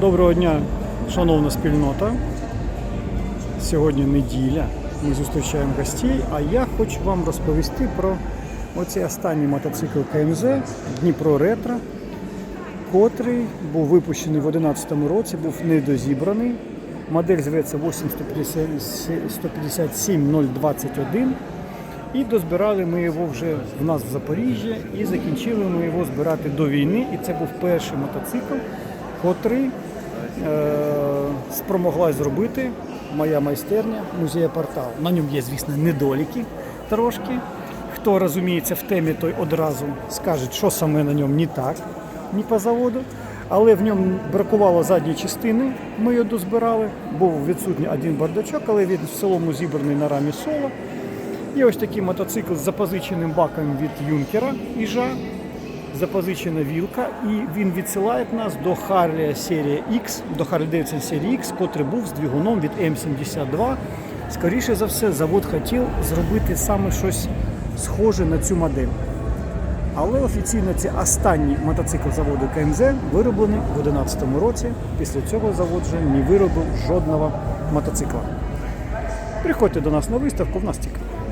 Доброго дня, шановна спільнота. Сьогодні неділя. Ми зустрічаємо гостей, а я хочу вам розповісти про оцей останній мотоцикл КМЗ Дніпро Ретро, котрий був випущений в 2011 році, був недозібраний. Модель зветься 857-021. І дозбирали ми його вже в нас в Запоріжжі і закінчили ми його збирати до війни. І це був перший мотоцикл, котрий е, спромоглась зробити моя майстерня музея портал. На ньому є, звісно, недоліки трошки. Хто розуміється в темі, той одразу скаже, що саме на ньому не так, ні по заводу. Але в ньому бракувало задньої частини, ми його дозбирали. Був відсутній один бардачок, але він в цілому зібраний на рамі соло. І ось такий мотоцикл з запозиченим баком від Юнкера Іжа, запозичена вілка, і він відсилає нас до Harley серії X, до Harley Davidson серії X, котрий був з двигуном від М72. Скоріше за все, завод хотів зробити саме щось схоже на цю модель. Але офіційно це останній мотоцикл заводу КМЗ вироблений у 2011 році. Після цього завод вже не виробив жодного мотоцикла. Приходьте до нас на виставку, в нас цікаво.